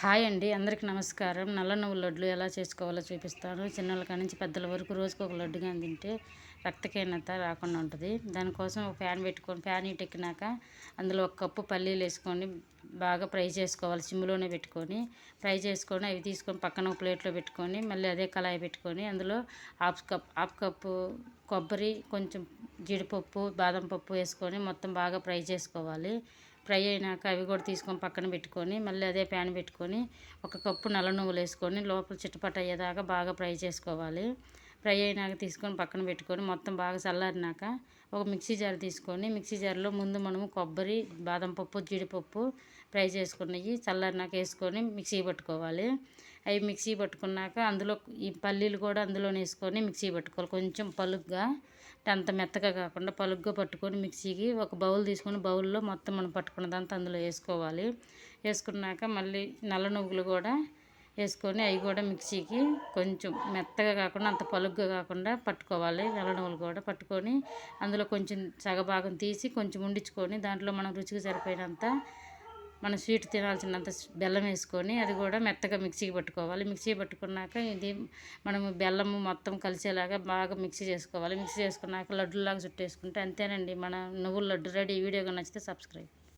Hi అండి అందరికీ నమస్కారం. నల్ల నువ్వుల లడ్లు ఎలా చేసుకోవాలో చూపిస్తాను. చిన్నల కాడి నుంచి పెద్దల వరకు రోజుకు ఒక లడ్డుగా తింటే రక్తహీనత రాకుండా ఉంటుంది. దానికోసం ఒక ఫ్యాన్ పెట్టుకొని ఫ్యాన్ హీట్ ఎక్కినాక అందులో ఒక కప్పు పల్లీలు వేసుకొని బాగా ఫ్రై చేసుకోవాలి. సిమ్లోనే పెట్టుకొని ఫ్రై చేసుకొని అవి తీసుకొని పక్కన ఒక ప్లేట్లో పెట్టుకొని మళ్ళీ అదే కళాయి పెట్టుకొని అందులో హాఫ్ కప్ హాఫ్ కప్పు కొబ్బరి కొంచెం జీడిపప్పు బాదం పప్పు వేసుకొని మొత్తం బాగా ఫ్రై చేసుకోవాలి. ఫ్రై అయినాక అవి కూడా తీసుకొని పక్కన పెట్టుకొని మళ్ళీ అదే ప్యాన్ పెట్టుకొని ఒక కప్పు నల్ల నువ్వులు వేసుకొని లోపల చిట్టుపట్ట అయ్యేదాకా బాగా ఫ్రై చేసుకోవాలి. ఫ్రై అయినాక తీసుకొని పక్కన పెట్టుకొని మొత్తం బాగా చల్లారినాక ఒక మిక్సీ జార్ తీసుకొని మిక్సీ జార్లో ముందు మనము కొబ్బరి బాదం పప్పు జీడిపప్పు ఫ్రై చేసుకున్నవి చల్లారినాక వేసుకొని మిక్సీ పట్టుకోవాలి. అవి మిక్సీ పట్టుకున్నాక అందులో ఈ పల్లీలు కూడా అందులోనే వేసుకొని మిక్సీ పట్టుకోవాలి. కొంచెం పలుగ్గా అంత మెత్తగా కాకుండా పలుగ్గా పట్టుకొని మిక్సీకి ఒక బౌల్ తీసుకొని బౌల్లో మొత్తం మనం పట్టుకున్నదంతా అందులో వేసుకోవాలి. వేసుకున్నాక మళ్ళీ నల్ల నువ్వులు కూడా వేసుకొని అవి కూడా మిక్సీకి కొంచెం మెత్తగా కాకుండా అంత పలుగ్గా కాకుండా పట్టుకోవాలి. వెల్లనూలు కూడా పట్టుకొని అందులో కొంచెం సగభాగం తీసి కొంచెం ఉండించుకొని దాంట్లో మనం రుచికి సరిపోయినంత మనం స్వీట్ తినాల్సినంత బెల్లం వేసుకొని అది కూడా మెత్తగా మిక్సీకి పట్టుకోవాలి. మిక్సీ పట్టుకున్నాక ఇది మనము బెల్లము మొత్తం కలిసేలాగా బాగా మిక్సీ చేసుకోవాలి. మిక్సీ చేసుకున్నాక లడ్డులాగా చుట్టేసుకుంటే అంతేనండి. మన నువ్వుల లడ్డు రెడీ. వీడియో నచ్చితే సబ్స్క్రైబ్.